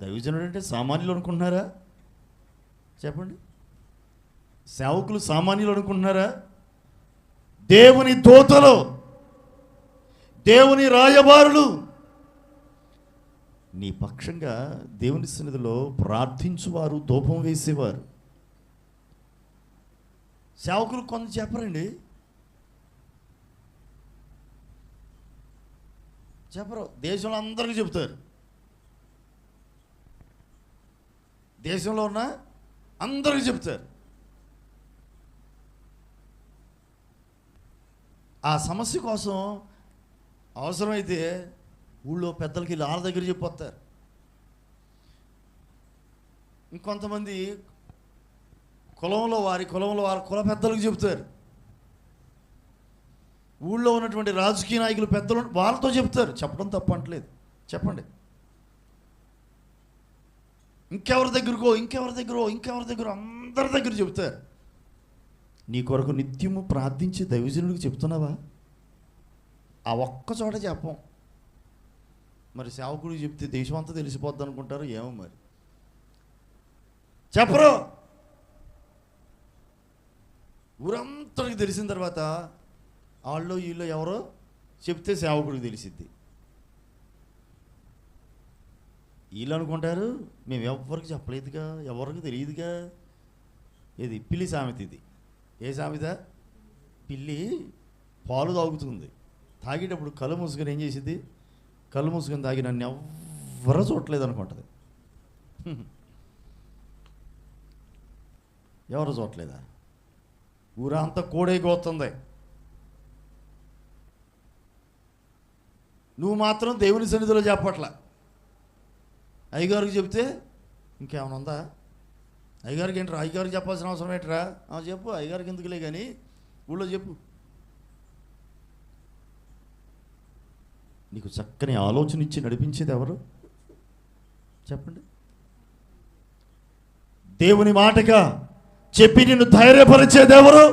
దైవజనుడు అంటే సామాన్యులు అనుకుంటున్నారా? చెప్పండి. సేవకులు సామాన్యులు అనుకుంటున్నారా? దేవుని దోతలు దేవుని రాయబారులు నీ పక్షంగా దేవుని సన్నిధిలో ప్రార్థించువారు ధూపం వేసేవారు. సేవకులు కొంత చెప్పరండి. చెప్పరు. దేశంలో అందరికీ చెబుతారు. దేశంలో ఉన్న అందరికీ చెప్తారు. ఆ సమస్య కోసం అవసరమైతే ఊళ్ళో పెద్దలకి వాళ్ళ దగ్గర చెప్పొస్తారు ఇంకొంతమంది కులంలో వారి కులంలో వారి కుల పెద్దలకు చెబుతారు ఊళ్ళో ఉన్నటువంటి రాజకీయ నాయకులు పెద్దలు వాళ్ళతో చెప్తారు. చెప్పడం తప్పు అంటలేదు. చెప్పండి. ఇంకెవరి దగ్గరకో ఇంకెవరి దగ్గరో ఇంకెవరి దగ్గర అందరి దగ్గర చెబుతారు నీ కొరకు నిత్యము ప్రార్థించి దైవజనుడికి చెప్తున్నావా? ఆ ఒక్క చోట చెప్పం. మరి సేవకుడికి చెప్తే దేశం అంతా తెలిసిపోద్ది అనుకుంటారు ఏమో మరి. చెప్పరు. ఊరంతటికి తెలిసిన తర్వాత వాళ్ళు వీళ్ళు ఎవరో చెప్తే సేవకుడికి తెలిసిద్ది. వీళ్ళు అనుకుంటారు మేము ఎవరికి చెప్పలేదుగా ఎవరికి తెలియదుగా. ఇది పిల్లి సామెత ఇది. ఏ సామెత? పిల్లి పాలు తాగుతుంది. తాగేటప్పుడు కళ్ళు మూసుకొని ఏం చేసింది కళ్ళు మూసుకొని తాగి నన్ను ఎవ్వరూ చూడలేదు అనుకుంటుంది. ఎవరు చూడలేదా ఊరంతా కోడైపోతుంది నువ్వు మాత్రం దేవుని సన్నిధిలో చెప్పట్లా. అయ్యగారికి చెప్తే ఇంకేమైనా ఉందా? అయ్యగారికి ఏంట్రా? అయ్యగారికి చెప్పాల్సిన అవసరం ఏంట్రా? చెప్పు. అయ్యగారికి ఎందుకులే కానీ ఊళ్ళో చెప్పు. నీకు చక్కని ఆలోచన ఇచ్చి నడిపించేది ఎవరు? చెప్పండి. దేవుని మాటగా చెప్పి నిన్ను ధైర్యపరిచేది ఎవరు?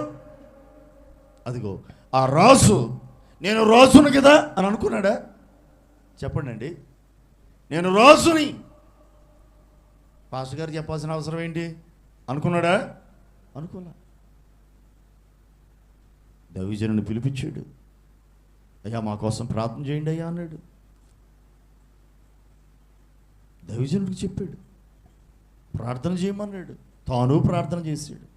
అదిగో ఆ రాసు నేను రాసును కదా అని అనుకున్నాడా? చెప్పండి అండి నేను రాజుని. పాస్టర్ గారు చెప్పాల్సిన అవసరం ఏంటి? అనుకున్నాడా? అనుకోలే. దైవజనుని పిలిపించాడు. అయ్యా మా కోసం ప్రార్థన చేయండి అయ్యా అన్నాడు. దైవజనుడికి చెప్పాడు. ప్రార్థన చేయమన్నాడు. తాను ప్రార్థన చేశాడు.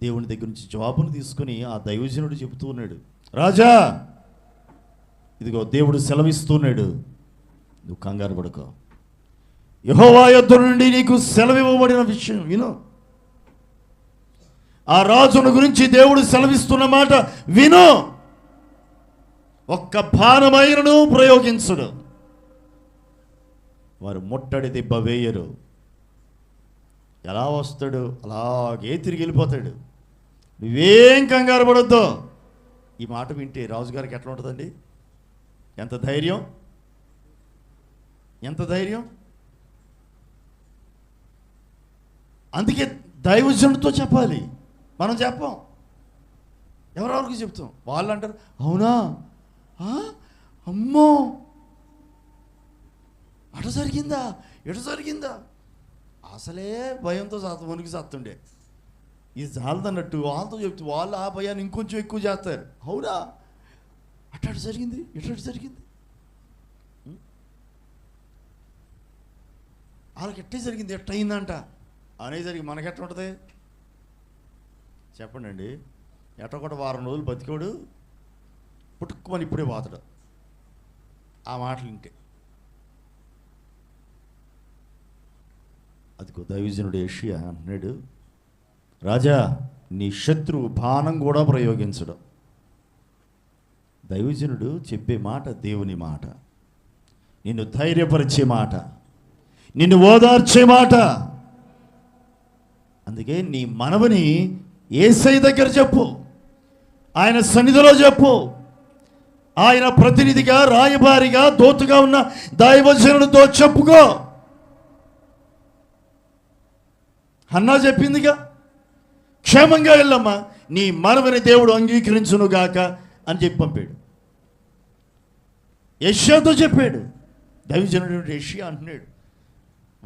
దేవుని దగ్గర నుంచి జవాబును తీసుకుని ఆ దైవజనుడు చెబుతూ ఉన్నాడు. రాజా! ఇదిగో దేవుడు సెలవిస్తున్నాడు. నువ్వు కంగారు పడుకో. యహోవా యొద్ద నుండి నీకు సెలవివ్వబడిన విషయం విను ఆ రాజును గురించి దేవుడు సెలవిస్తున్న మాట విను. ఒక్క బాణమైనను ప్రయోగించడు. వారు ముట్టడి దిబ్బ వేయరు. ఎలా వస్తాడు? అలాగే తిరిగి వెళ్ళిపోతాడు. నువ్వేం కంగారు పడొద్దు. ఈ మాట వింటే రాజుగారికి ఎట్లా ఉంటుందండి? ఎంత ధైర్యం? ఎంత ధైర్యం? అందుకే దైవజనుడితో చెప్పాలి. మనం చెప్పం. ఎవరెవరికి చెప్తాం? వాళ్ళు అంటారు అవునా అమ్మో! అటు జరిగిందా? ఎటు జరిగిందా? అసలే భయంతో సత్ వణికి సత్తుండే. ఇది చాలదన్నట్టు వాళ్ళతో చెప్తే వాళ్ళు ఆ భయాన్ని ఇంకొంచెం ఎక్కువ చేస్తారు. అవునా? అట్టాడు జరిగింది? ఎటు జరిగింది? వాళ్ళకి ఎట్టే జరిగింది? ఎట్టయిందంట అనే జరిగి మనకెట్ట ఉంటుంది? చెప్పండి అండి ఎట్ట కూడా వారం రోజులు బతికోడు పుట్టుకుమని ఇప్పుడే పోతాడు ఆ మాటలు వింటే అదిగో దైవజనుడు ఏషియా అంటున్నాడు రాజా నీ శత్రువు బాణం కూడా ప్రయోగించడం. దైవజనుడు చెప్పే మాట దేవుని మాట. నిన్ను ధైర్యపరిచే మాట. నిన్ను ఓదార్చే మాట. అందుకే నీ మనవని ఏసై దగ్గర చెప్పు. ఆయన సన్నిధిలో చెప్పు. ఆయన ప్రతినిధిగా రాయబారిగా దోతుగా ఉన్న దైవజనుడితో చెప్పుకో. అన్నా చెప్పిందిగా? క్షేమంగా వెళ్ళమ్మా. నీ మనవని దేవుడు అంగీకరించునుగాక. అని చెప్పి పంపాడు. యష్యాతో చెప్పాడు. దైవజనుడు యష్యా అంటున్నాడు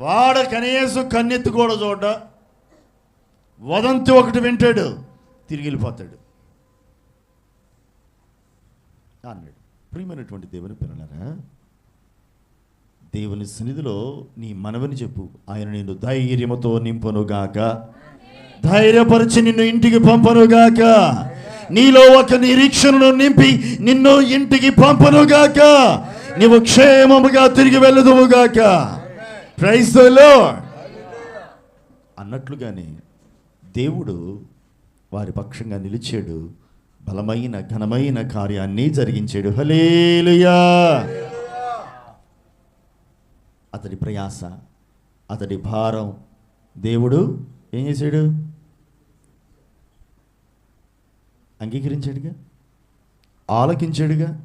వాడ కనీసం కన్నెత్తి కూడా చూడ వదంతి ఒకటి వింటాడు తిరిగి వెళ్ళిపోతాడు. అన్నాడు. ప్రియమైనటువంటి దేవుని పిల్లలారా దేవుని సన్నిధిలో నీ మనవని చెప్పు. ఆయన నేను ధైర్యముతో నింపనుగాక. ధైర్యపరిచి నిన్ను ఇంటికి పంపనుగాక. నీలో ఒక నిరీక్షణను నింపి నిన్ను ఇంటికి పంపనుగాక. నీవు క్షేమముగా తిరిగి వెళ్ళదువుగాక. ప్రైజ్ అన్నట్లుగానే దేవుడు వారి పక్షంగా నిలిచాడు. బలమైన ఘనమైన కార్యాన్ని జరిగించాడు. హలేలుయా అతడి ప్రయాస అతడి భారం దేవుడు ఏం చేశాడు? అంగీకరించాడుగా? ఆలకించాడుగా?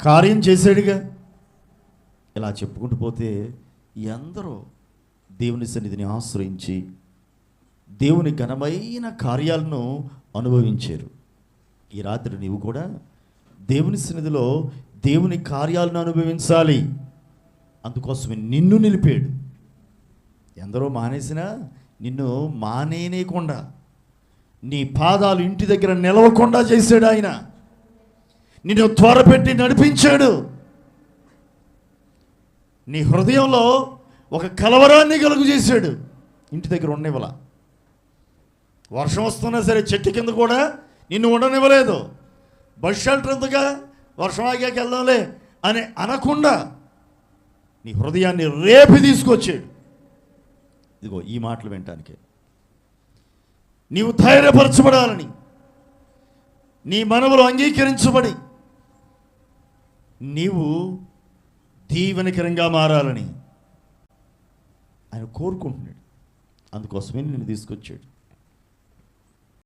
కార్యం చేశాడుగా? ఇలా చెప్పుకుంటూ పోతే ఎందరో దేవుని సన్నిధిని ఆశ్రయించి దేవుని ఘనమైన కార్యాలను అనుభవించారు. ఈ రాత్రి నీవు కూడా దేవుని సన్నిధిలో దేవుని కార్యాలను అనుభవించాలి. అందుకోసమే నిన్ను నిలిపాడు. ఎందరో మానేసినా నిన్ను మానేనేయకుండా నీ పాదాలు ఇంటి దగ్గర నిలవకుండా చేశాడు ఆయన. నిన్ను త్వరపెట్టి నడిపించాడు. నీ హృదయంలో ఒక కలవరాన్ని కలుగు చేశాడు. ఇంటి దగ్గర ఉండనివ్వలా. వర్షం వస్తున్నా సరే చెట్టు కింద కూడా నిన్ను ఉండనివ్వలేదు. బస్ షెల్టర్ ఎందుగా వర్షం ఆగాక వెళ్దాంలే అని అనకుండా నీ హృదయాన్ని రేపి తీసుకొచ్చాడు. ఇదిగో ఈ మాటలు వినటానికే. నీవు ధైర్యపరచబడాలని నీ మనవులు అంగీకరించబడి నీవు దీవెనకరంగా మారాలని ఆయన కోరుకుంటున్నాడు. అందుకోసమే నిన్ను తీసుకొచ్చాడు.